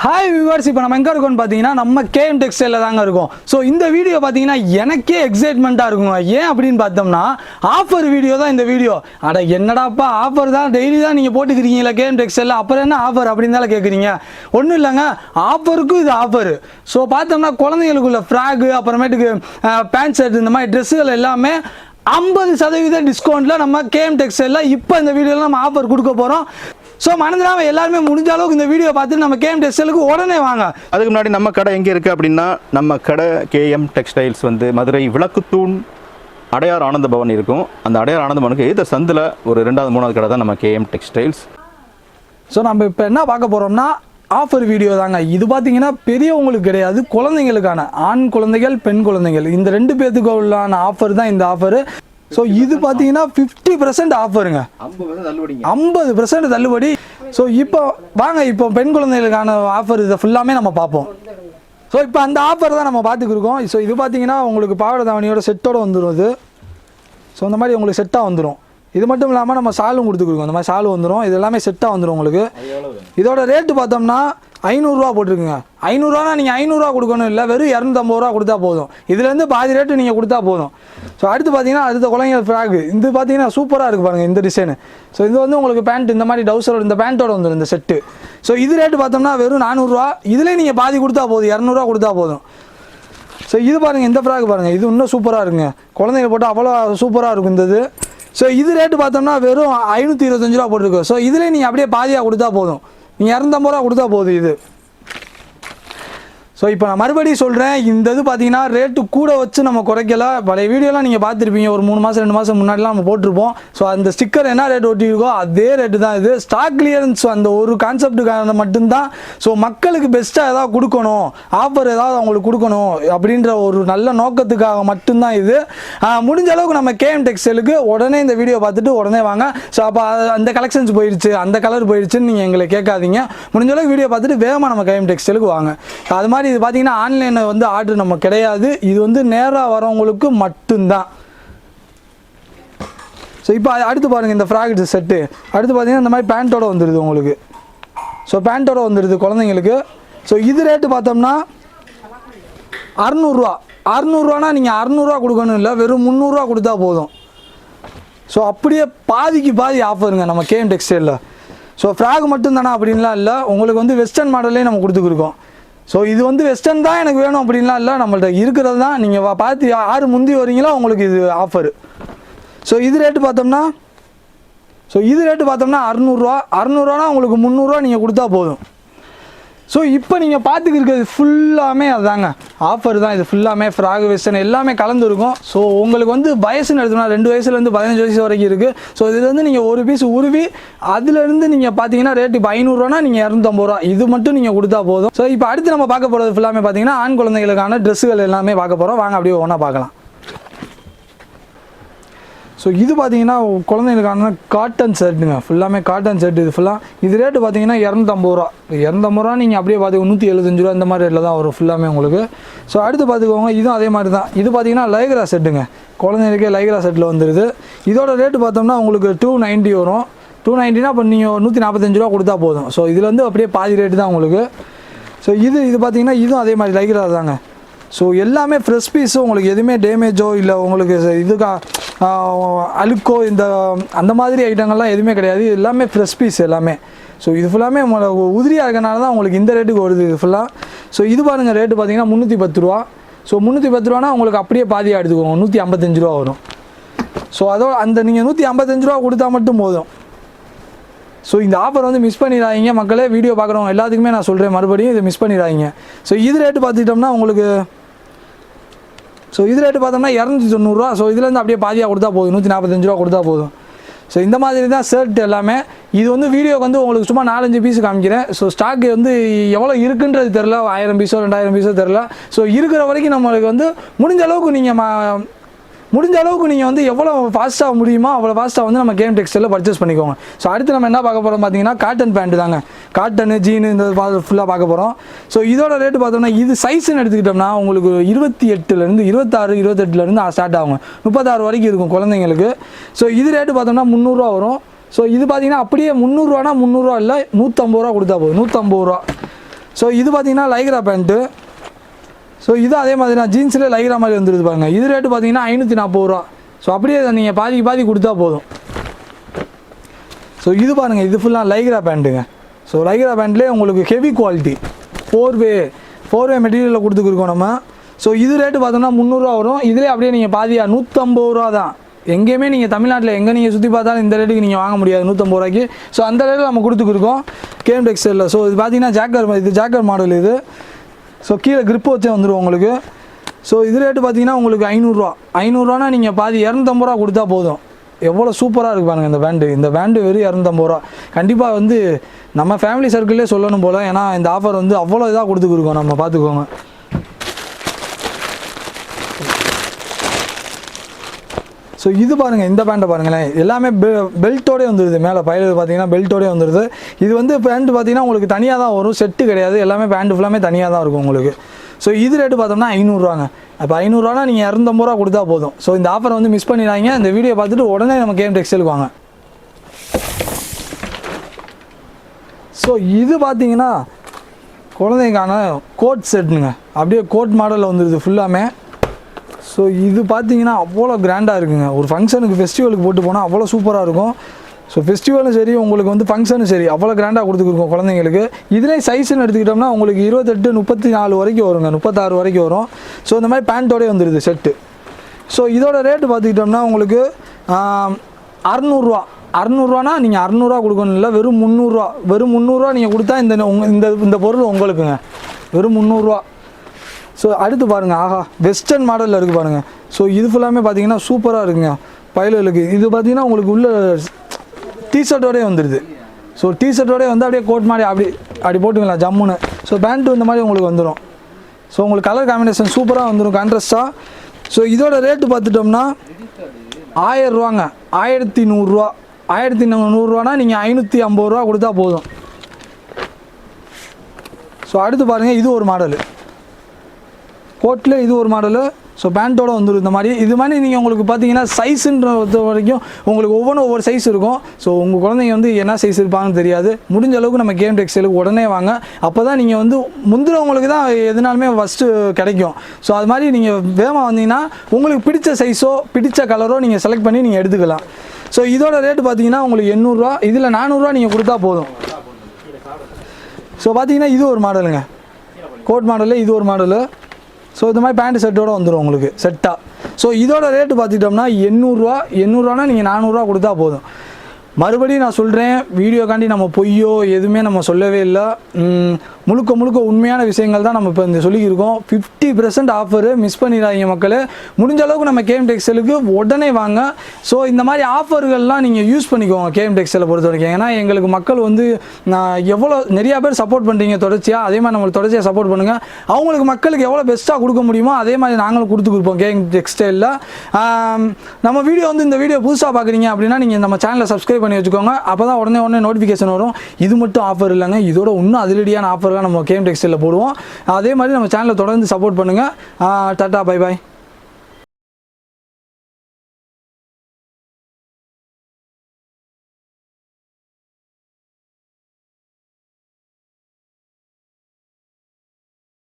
Hi viewers இப்போ நம்ம எங்கே இருக்கோம்னு பார்த்தீங்கன்னா நம்ம கேஎம் டெக்ஸ்டைலில் தாங்க இருக்கும். ஸோ இந்த வீடியோ பார்த்தீங்கன்னா எனக்கே எக்ஸைட்மெண்ட்டாக இருக்குங்க. ஏன் அப்படின்னு பார்த்தோம்னா ஆஃபர் வீடியோ தான் இந்த வீடியோ அட என்னடாப்பா ஆஃபர் தான் டெய்லி தான் நீங்கள் போட்டுக்கிறீங்களா கேஎம் டெக்ஸ்டைலில் அப்புறம் என்ன ஆஃபர் அப்படின்னு தான் கேட்குறீங்க ஒன்றும் இல்லைங்க ஆஃபருக்கும் இது ஆஃபர் ஸோ பார்த்தோம்னா குழந்தைங்களுக்குள்ள ஃப்ராகு அப்புறமேட்டுக்கு பேண்ட் ஷர்ட் இந்த மாதிரி ட்ரெஸ்ஸுகள் எல்லாமே ஐம்பது சதவீதம் டிஸ்கவுண்ட்டில் நம்ம கேஎம் டெக்ஸ்டைலில் இப்போ இந்த வீடியோவில் நம்ம ஆஃபர் கொடுக்க போகிறோம் ஸோ மறந்துடாம எல்லாருமே முடிஞ்ச அளவுக்கு இந்த வீடியோ பார்த்து நம்ம கேஎம் டெக்ஸ்டைலுக்கு உடனே வாங்க. அதுக்கு முன்னாடி நம்ம கடை எங்கே இருக்குது அப்படின்னா நம்ம கடை கேஎம் டெக்ஸ்டைல்ஸ் வந்து மதுரை விளக்குத்தூண் அடையார் ஆனந்த பவன் இருக்கும். அந்த அடையார் ஆனந்த பவனுக்கு எதிர சந்தில் ஒரு ரெண்டாவது மூணாவது கடை தான் நம்ம கேஎம் டெக்ஸ்டைல்ஸ் ஸோ நம்ம இப்போ என்ன பார்க்க போகிறோம்னா ஆஃபர் வீடியோ தாங்க. இது பார்த்தீங்கன்னா பெரியவங்களுக்கு கிடையாது குழந்தைங்களுக்கான. ஆண் குழந்தைகள் பெண் குழந்தைகள். இந்த ரெண்டு பேர்த்துக்கு உள்ளான ஆஃபர் தான் இந்த ஆஃபரு ஸோ இது பார்த்தீங்கன்னா ஃபிஃப்டி பர்சன்ட் ஆஃபருங்க ஐம்பது பர்சன்ட் தள்ளுபடி. ஸோ இப்போ வாங்க இப்போ பெண் குழந்தைகளுக்கான ஆஃபர் இதை ஃபுல்லாமே நம்ம பார்ப்போம். ஸோ இப்போ அந்த ஆஃபர் தான் நம்ம பார்த்துக்கிருக்கோம். ஸோ இது பார்த்தீங்கன்னா உங்களுக்கு பாவாடை தாவணியோட செட்டோட வந்துடும் இது. ஸோ இந்த மாதிரி உங்களுக்கு செட்டாக வந்துடும் இது மட்டும் இல்லாமல் நம்ம சாலும் கொடுத்துருக்கோம் இந்த மாதிரி சாலு வந்துடும் இது எல்லாமே செட்டாக வந்துடும் உங்களுக்கு. இதோட ரேட்டு பார்த்தோம்னா ஐநூறுரூவா போட்டிருக்குங்க. ஐநூறுரூவானா நீங்கள் ஐநூறுரூவா கொடுக்கணும் இல்லை வெறும் இரநூத்தம்பது ரூபா கொடுத்தா போதும். இதுலேருந்து பாதி ரேட்டு நீங்கள் கொடுத்தா போதும். ஸோ அடுத்து பார்த்தீங்கன்னா அடுத்த குழந்தைங்க ஃப்ராக் இது பார்த்தீங்கன்னா சூப்பராக இருக்குது பாருங்கள் இந்த டிசைனு ஸோ இது வந்து உங்களுக்கு பேண்ட் இந்த மாதிரி டவுசரோட இந்த பேண்ட்டோட வந்துடும் இந்த செட்டு ஸோ இது ரேட்டு பார்த்தோம்னா வெறும் நானூறுரூவா இதிலே நீங்கள் பாதி கொடுத்தா போதும் இரநூறுவா கொடுத்தா போதும். ஸோ இது பாருங்கள் இந்த ஃப்ராக் பாருங்கள் இது இன்னும் சூப்பராக இருக்குங்க. குழந்தைங்க போட்டால் அவ்வளோ சூப்பராக இருக்கும் இந்த இது. ஸோ இது ரேட்டு பார்த்தோம்னா வெறும் ஐநூற்றி இருபத்தஞ்சு ரூபா போட்டிருக்கு. ஸோ இதில் நீங்கள் அப்படியே பாதியாக கொடுத்தா போதும். நீங்கள் இரநூத்தம்பது ரூபா கொடுத்தா போதும் இது. ஸோ இப்போ நான் மறுபடியும் சொல்கிறேன் இந்த இது பார்த்தீங்கன்னா ரேட்டு கூட வச்சு நம்ம குறைக்கல. பழைய வீடியோலாம் நீங்கள் பார்த்துருப்பீங்க ஒரு மூணு மாதம் ரெண்டு மாதம் முன்னாடிலாம் நம்ம போட்டிருப்போம். ஸோ அந்த ஸ்டிக்கர் என்ன ரேட் ஒட்டியிருக்கோ அதே ரேட்டு தான் இது. ஸ்டாக் கிளியரன்ஸ் அந்த ஒரு கான்செப்ட்டுக்கான மட்டும்தான். ஸோ மக்களுக்கு பெஸ்ட்டாக ஏதாவது கொடுக்கணும் ஆஃபர் ஏதாவது அவங்களுக்கு கொடுக்கணும் அப்படின்ற ஒரு நல்ல நோக்கத்துக்காக மட்டும்தான் இது. முடிஞ்ச அளவுக்கு நம்ம கேஎம் டெக்ஸ்டைலுக்கு உடனே இந்த வீடியோ பார்த்துட்டு உடனே வாங்க. ஸோ அப்போ அந்த கலெக்ஷன்ஸ் போயிடுச்சு அந்த கலர் போயிடுச்சுன்னு நீங்கள் எங்களை கேட்காதீங்க. முடிஞ்ச அளவுக்கு வீடியோ பார்த்துட்டு வேகமாக நம்ம கேஎம் டெக்ஸ்டைலுக்கு வாங்க. அது மாதிரி இது பார்த்தீங்கன்னா ஆன்லைனில் வந்து ஆர்டர் நம்ம கிடையாது. இது வந்து நேராக வரவங்களுக்கு மட்டும்தான். ஸோ இப்போ அடுத்து பாருங்கள் இந்த ஃப்ராக் செட்டு அடுத்து பார்த்தீங்கன்னா இந்த மாதிரி பேண்ட்டோட வந்துடுது உங்களுக்கு. ஸோ பேண்ட்டோட வந்துடுது குழந்தைங்களுக்கு. ஸோ இது ரேட்டு பார்த்தோம்னா அறநூறுவா. அறநூறுவானா நீங்கள் அறநூறுவா கொடுக்கணும் இல்லை வெறும் முந்நூறுரூவா கொடுத்தா போதும். ஸோ அப்படியே பாதிக்கு பாதி ஆஃபருங்க நம்ம கேஎம் டெக்ஸ்டைலில் ஸோ ஃப்ராக் மட்டும்தானா அப்படின்லாம் இல்லை. உங்களுக்கு வந்து வெஸ்டர்ன் மாடல்லே நம்ம கொடுத்துருக்கோம் ஸோ இது வந்து வெஸ்டர்ன் தான் எனக்கு வேணும் அப்படின்லாம் இல்லை. நம்மள்ட்ட இருக்கிறது தான். நீங்கள் பார்த்து யார் முந்தி வரீங்களோ? உங்களுக்கு இது ஆஃபரு ஸோ இது ரேட்டு பார்த்தோம்னா ஸோ இது ரேட்டு பார்த்தோம்னா அறநூறுவா அறநூறுவானா உங்களுக்கு முந்நூறுரூவா நீங்கள் கொடுத்தா போதும். ஸோ இப்போ நீங்கள் பார்த்துக்கிறது ஃபுல்லாமே அதுதாங்க ஆஃபர் தான் இது ஃபுல்லாமே ஃப்ராக் வெஸ்டர்ன் எல்லாமே கலந்துருக்கும். ஸோ உங்களுக்கு வந்து வயசுன்னு எடுத்தோம்னா ரெண்டு வயசுலேருந்து பதினஞ்சு வயசு வரைக்கும் இருக்குது ஸோ இதுலேருந்து நீங்கள் ஒரு பீஸ் உருவி அதுலேருந்து நீங்கள் பார்த்தீங்கன்னா ரேட் இப்போ ஐநூறுரூவானா நீங்கள் இரநூத்தம்பது ரூபா. இது மட்டும் நீங்கள் கொடுத்தா போதும். ஸோ இப்போ அடுத்து நம்ம பார்க்க போகிறது ஃபுல்லாமே பார்த்தீங்கன்னா ஆண் குழந்தைகளுக்கான ட்ரெஸ்ஸுகள் எல்லாமே பார்க்க போகிறோம் வாங்க அப்படியே ஒன்றா பார்க்கலாம். ஸோ இது பார்த்தீங்கன்னா குழந்தைங்களுக்கான காட்டன் ஷர்ட்டுங்க ஃபுல்லாமே காட்டன் ஷர்ட் இது ஃபுல்லாக இது ரேட்டு பார்த்தீங்கன்னா இரநூத்தம்பது ரூபா. இரநூத்தம்பது ரூபா நீங்கள் அப்படியே பார்த்து நூற்றி எழுபத்தஞ்சு ரூபா இந்த மாதிரி ரேட்டில் தான் வரும் ஃபுல்லாமே உங்களுக்கு. ஸோ அடுத்து பார்த்துக்கோங்க இதுவும் அதே மாதிரி தான். இது பார்த்தீங்கன்னா லைக்ரா செட்டுங்க குழந்தைங்களுக்கே லைக்ரா செட்டில் வந்துடுது இதோட ரேட்டு பார்த்தோம்னா உங்களுக்கு டூ நைன்ட்டி வரும். டூ நைன்ட்டினா இப்போ நீங்கள் நூற்றி நாற்பத்தஞ்சு ரூபா கொடுத்தா போதும். ஸோ இதில் வந்து அப்படியே பாதி ரேட்டு தான் உங்களுக்கு. ஸோ இது இது பார்த்தீங்கன்னா இதுவும் அதே மாதிரி லைக்ரா தாங்க. ஸோ எல்லாமே ஃப்ரெஷ் பீஸும் உங்களுக்கு எதுவுமே டேமேஜோ இல்லை உங்களுக்கு இதுக்கா அழுக்கோ இந்த அந்த மாதிரி ஐட்டங்கள்லாம் எதுவுமே கிடையாது. எல்லாமே ஃப்ரெஷ் பீஸ் எல்லாமே. ஸோ இது ஃபுல்லாமே உங்களுக்கு உதிரியாக இருக்கனால தான் உங்களுக்கு இந்த ரேட்டுக்கு வருது இது ஃபுல்லாக ஸோ இது பாருங்கள் ரேட்டு பார்த்தீங்கன்னா முந்நூற்றி பத்து ரூபா. ஸோ முந்நூற்றி பத்து ரூபானா உங்களுக்கு அப்படியே பாதியாக எடுத்துக்கோங்க. நூற்றி ஐம்பத்தஞ்சு ரூபா வரும். ஸோ அதோட அந்த நீங்கள் நூற்றி ஐம்பத்தஞ்சு ரூபா கொடுத்தா மட்டும் போதும். ஸோ இந்த ஆஃபர் வந்து மிஸ் பண்ணிடாதீங்க மக்களே. வீடியோ பார்க்குறவங்க எல்லாத்துக்குமே நான் சொல்கிறேன் மறுபடியும் இதை மிஸ் பண்ணிடாதீங்க. ஸோ இது ரேட்டு பார்த்துக்கிட்டோம்னா உங்களுக்கு ஸோ இது ரேட்டு பார்த்தோம்னா இரநூத்தி தொண்ணூறுரூவா ஸோ இதுலேருந்து அப்படியே பாதியாக கொடுத்தா போதும். நூற்றி நாற்பத்தஞ்சு ரூபா கொடுத்தா போதும். ஸோ இந்த மாதிரி தான் ஷர்ட் எல்லாமே. இது வந்து வீடியோக்கு வந்து உங்களுக்கு சும்மா நாலஞ்சு பீஸ் காமிக்கிறேன். ஸோ ஸ்டாக் வந்து எவ்வளோ இருக்குன்றது தெரில ஆயிரம் பீஸோ ரெண்டாயிரம் பீஸோ தெரில ஸோ இருக்கிற வரைக்கும் நம்மளுக்கு வந்து முடிஞ்ச அளவுக்கு நீங்கள் முடிஞ்ச அளவுக்கு நீங்கள் வந்து எவ்வளோ ஃபாஸ்ட்டாக முடியுமோ அவ்வளோ ஃபாஸ்ட்டாக வந்து நம்ம கேம் டெக்ஸ்டைலில் பர்ச்சேஸ் பண்ணிக்கோங்க. ஸோ அடுத்து நம்ம என்ன பார்க்க போகிறோம் பார்த்தீங்கன்னா காட்டன் பேண்ட் தாங்க. காட்டனு ஜீனு இந்த ஃபுல்லாக பார்க்க போகிறோம் ஸோ இதோட ரேட்டு பார்த்தோம்னா இது சைஸ்ன்னு எடுத்துக்கிட்டோம்னா உங்களுக்கு இருபத்தி எட்டுலேருந்து இருபத்தாறு இருபத்தெட்டுலேருந்து ஸ்டார்ட் ஆகும் முப்பத்தாறு வரைக்கும் இருக்கும் குழந்தைங்களுக்கு. ஸோ இது ரேட்டு பார்த்தோம்னா முந்நூறுரூவா வரும். ஸோ இது பார்த்தீங்கன்னா அப்படியே முந்நூறுரூவானா முந்நூறுரூவா இல்லை நூற்றம்பது ரூபா கொடுத்தா போதும். நூற்றம்பது ரூபா. ஸோ இது பார்த்தீங்கன்னா லைக்ரா பேண்ட்டு ஸோ இது அதே மாதிரி தான் ஜீன்ஸ்லேயே லைக்ரா மாதிரி வந்துருது பாருங்கள் இது ரேட்டு பார்த்தீங்கன்னா ஐநூற்றி நாற்பது ரூபா. ஸோ அப்படியே நீங்கள் பாதிக்கு பாதி கொடுத்தா போதும். ஸோ இது பாருங்கள் இது ஃபுல்லாக லைக்ரா பேண்ட்டுங்க. ஸோ லைக்ரா பேண்ட்லேயே உங்களுக்கு heavy quality four way four way மெட்டீரியலில் கொடுத்துருக்கோம் நம்ம. ஸோ இது ரேட்டு பார்த்தோம்னா முந்நூறுரூவா வரும். இதுலேயே அப்படியே நீங்கள் பாதியா நூற்றம்பது ரூபா தான். எங்கேயுமே நீங்கள் தமிழ்நாட்டில் எங்கே நீங்கள் சுற்றி பார்த்தாலும் இந்த ரேட்டுக்கு நீங்கள் வாங்க முடியாது நூற்றம்பது ரூபாய்க்கு. ஸோ அந்த ரேட்டில் நம்ம கொடுத்துருக்கோம் கேம் டெக்ஸ்டைலில் ஸோ இது பார்த்தீங்கன்னா ஜாக்கர் இது ஜாக்கர் மாடல் இது. ஸோ கீழே கிரிப்பு வச்சே வந்துடும் உங்களுக்கு. ஸோ இது ரேட்டு பார்த்தீங்கன்னா உங்களுக்கு ஐநூறுரூவா ஐநூறுரூவானா நீங்கள் பாதி இரநூத்தம்பது ரூபா கொடுத்தா போதும். எவ்வளோ சூப்பராக இருக்கு பாருங்கள் இந்த பேண்டு இந்த பேண்டு வெறும் இரநூத்தம்பது ரூபா. கண்டிப்பாக வந்து நம்ம ஃபேமிலி சர்க்கிளே சொல்லணும் போல். ஏன்னா இந்த ஆஃபர் வந்து அவ்வளோ இதாக கொடுத்துருக்கோம் நம்ம பார்த்துக்கோங்க. ஸோ இது பாருங்கள் இந்த பேண்ட்டை பாருங்களேன். எல்லாமே பெ பெல்ட்டோடே வந்துடுது மேலே பயிர் பார்த்தீங்கன்னா பெல்ட்டோடே வந்துடுது இது வந்து பேண்ட் பார்த்தீங்கன்னா உங்களுக்கு தனியாக தான் வரும். செட்டு கிடையாது. எல்லாமே பேண்ட் ஃபுல்லாமே தனியாக தான் இருக்கும் உங்களுக்கு. ஸோ இது ரேட்டு பார்த்தோம்னா ஐநூறுரூவாங்க அப்போ ஐநூறுரூவானா நீங்கள் இரநூத்தம்பது ரூபா கொடுத்தா போதும். ஸோ இந்த ஆஃபர் வந்து மிஸ் பண்ணிடாங்க இந்த வீடியோ பார்த்துட்டு உடனே நம்ம கேம் டெக்ஸ்டைலுக்கு வாங்க. ஸோ இது பார்த்தீங்கன்னா குழந்தைக்கான கோட் செட்டுங்க அப்படியே கோட் மாடலில் வந்துடுது ஃபுல்லாமே ஸோ இது பார்த்தீங்கன்னா அவ்வளோ கிராண்டாக இருக்குங்க. ஒரு ஃபங்க்ஷனுக்கு ஃபெஸ்டிவலுக்கு போட்டு போனால் அவ்வளோ சூப்பராக இருக்கும். ஸோ ஃபெஸ்டிவலும் சரி உங்களுக்கு வந்து ஃபங்க்ஷனும் சரி அவ்வளோ கிராண்டாக கொடுத்துருக்கோம் குழந்தைங்களுக்கு. இதிலே சைஸ்ன்னு எடுத்துக்கிட்டோம்னா உங்களுக்கு இருபத்தெட்டு முப்பத்தி நாலு வரைக்கும் வருங்க. முப்பத்தாறு வரைக்கும் வரும். ஸோ இந்த மாதிரி பேண்ட்டோடே வந்துடுது செட்டு ஸோ இதோட ரேட்டு பார்த்துக்கிட்டோம்னா உங்களுக்கு அறநூறுவா. அறநூறுவானா நீங்கள் அறநூறுவா கொடுக்கணும் இல்லை வெறும் முந்நூறுரூவா வெறும் முந்நூறுரூவா நீங்கள் கொடுத்தா இந்த உங்கள் இந்த இந்த பொருள் உங்களுக்குங்க. வெறும் முந்நூறுரூவா ஸோ அடுத்து பாருங்கள் ஆஹா வெஸ்டர்ன் மாடலில் இருக்குது பாருங்கள் ஸோ இது ஃபுல்லாமே பார்த்தீங்கன்னா சூப்பராக இருக்குங்க. பயலுகளுக்கு இது பார்த்தீங்கன்னா உங்களுக்கு உள்ள டிஷர்ட்டோடய வந்துடுது ஸோ டிஷர்ட்டோடய வந்து அப்படியே கோட் மாதிரி அப்படி அப்படி போட்டுக்கலாம் ஜம்முன்னு. ஸோ பேண்ட்டு இந்த மாதிரி உங்களுக்கு வந்துடும் ஸோ உங்களுக்கு கலர் காம்பினேஷன் சூப்பராக வந்துடும் கான்ட்ராஸ்ட்டாக ஸோ இதோட ரேட்டு பார்த்துட்டோம்னா ஆயிரம் ரூபாங்க. ஆயிரத்தி நூறுரூவா ஆயிரத்தி நூறுரூவானா நீங்கள் ஐநூற்றி ஐம்பது ரூபா கொடுத்தா போதும். ஸோ அடுத்து பாருங்கள் இது ஒரு மாடலு கோட்டில் இது ஒரு மாடலு. ஸோ பேண்ட்டோட வந்துடும் இந்த மாதிரி. இது மாதிரி நீங்கள் உங்களுக்கு பார்த்தீங்கன்னா சைஸுன்ற வரைக்கும் உங்களுக்கு ஒவ்வொன்றும் ஒவ்வொரு சைஸ் இருக்கும். ஸோ உங்கள் குழந்தைங்க வந்து என்ன சைஸ் இருப்பாங்கன்னு தெரியாது. முடிஞ்ச அளவுக்கு நம்ம கேம் டெக்ஸ்டைலுக்கு உடனே வாங்க. அப்போ தான் நீங்கள் வந்து முந்திரவங்களுக்கு தான் எதுனாலுமே ஃபஸ்ட்டு கிடைக்கும். ஸோ அது மாதிரி நீங்கள் வேகமாக வந்தீங்கன்னா உங்களுக்கு பிடிச்ச சைஸோ பிடிச்ச கலரோ நீங்கள் செலக்ட் பண்ணி நீங்கள் எடுத்துக்கலாம். ஸோ இதோட ரேட்டு பார்த்தீங்கன்னா உங்களுக்கு எண்ணூறுரூவா இதில் நானூறுரூவா நீங்கள் கொடுத்தா போதும். ஸோ பார்த்தீங்கன்னா இது ஒரு மாடலுங்க. கோட் மாடலு இது ஒரு மாடலு. ஸோ இந்த மாதிரி பேண்ட் செட்டோட வந்துடும் உங்களுக்கு செட்டாக ஸோ இதோட ரேட்டு பார்த்துக்கிட்டோம்னா எண்ணூறுரூவா எண்ணூறுரூவானா நீங்கள் நானூறுரூவா கொடுத்தா போதும். மறுபடியும் நான் சொல்கிறேன் வீடியோக்காண்டி நம்ம பொய்யோ எதுவுமே நம்ம சொல்லவே இல்லை. முழுக்க முழுக்க உண்மையான விஷயங்கள் தான் நம்ம இப்போ இந்த சொல்லியிருக்கோம் ஃபிஃப்டி பர்சன்ட் ஆஃபரு மிஸ் பண்ணிடாதீங்க மக்களே. முடிஞ்ச அளவுக்கு நம்ம கேம் டெக்ஸ்டைலுக்கு உடனே வாங்க. ஸோ இந்த மாதிரி ஆஃபர்கள்லாம் நீங்கள் யூஸ் பண்ணிக்கோங்க கேம் டெக்ஸ்டைலை பொறுத்த வரைக்கும் ஏன்னா எங்களுக்கு மக்கள் வந்து நான் எவ்வளோ நிறையா பேர் சப்போர்ட் பண்ணுறீங்க தொடர்ச்சியாக அதே மாதிரி நம்மளுக்கு தொடர்ச்சியாக சப்போர்ட் பண்ணுங்கள் அவங்களுக்கு மக்களுக்கு எவ்வளோ பெஸ்ட்டாக கொடுக்க முடியுமோ அதே மாதிரி நாங்களும் கொடுத்து கொடுப்போம் கேம் டெக்ஸ்டைலில் நம்ம வீடியோ வந்து இந்த வீடியோ புதுசாக பார்க்குறீங்க அப்படின்னா நீங்கள் நம்ம சேனலை சப்ஸ்கிரைப் பண்ணி வச்சுக்கோங்க. அப்போ தான் உடனே உடனே நோட்டிஃபிகேஷன் வரும். இது மட்டும் ஆஃபர் இல்லைங்க. இதோட இன்னும் அதிரடியான ஆஃபர்லாம் நம்ம கேம் டெக்ஸ்டைலில் போடுவோம். அதே மாதிரி நம்ம சேனலை தொடர்ந்து சப்போர்ட் பண்ணுங்கள் டாட்டா பை பாய்